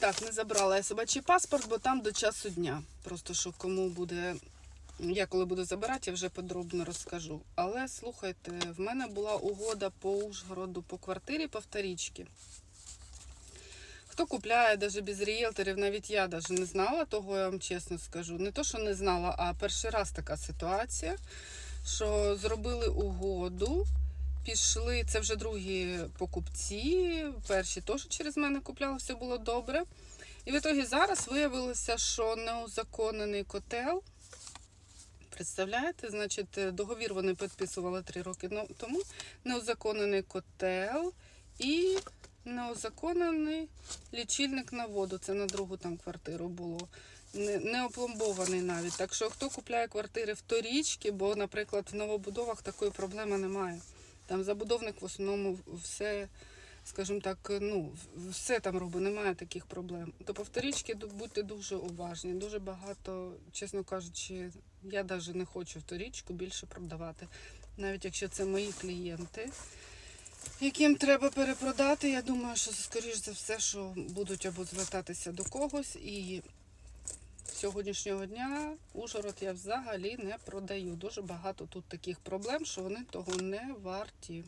так, не забрала я собачий паспорт, бо там до часу дня. Просто що кому буде. Я коли буду забирати, я вже подробно розкажу. Але слухайте, в мене була угода по Ужгороду по квартирі по вторічці. Хто купляє навіть без ріелторів, навіть я навіть не знала того, я вам чесно скажу. Не то, що не знала, а перший раз така ситуація, що зробили угоду, пішли, це вже другі покупці, перші теж через мене купляли, все було добре. І в ітогі зараз виявилося, що неузаконений котел. Представляєте, значить, е, договір вони підписували три роки тому. Неузаконений котел і неузаконений лічильник на воду. Це на другу там квартиру було. Не, не опломбований навіть. Так що хто купляє квартири вторічки, бо, наприклад, в новобудовах такої проблеми немає. Там забудовник в основному все, скажімо так, ну, все там робить, немає таких проблем. То по вторічки будьте дуже уважні. Дуже багато, чесно кажучи, я навіть не хочу вторічку більше продавати. Навіть якщо це мої клієнти, яким треба перепродати, я думаю, що скоріш за все, що будуть або звертатися до когось і. Сьогоднішнього дня Ужгород я взагалі не продаю. Дуже багато тут таких проблем, що вони того не варті.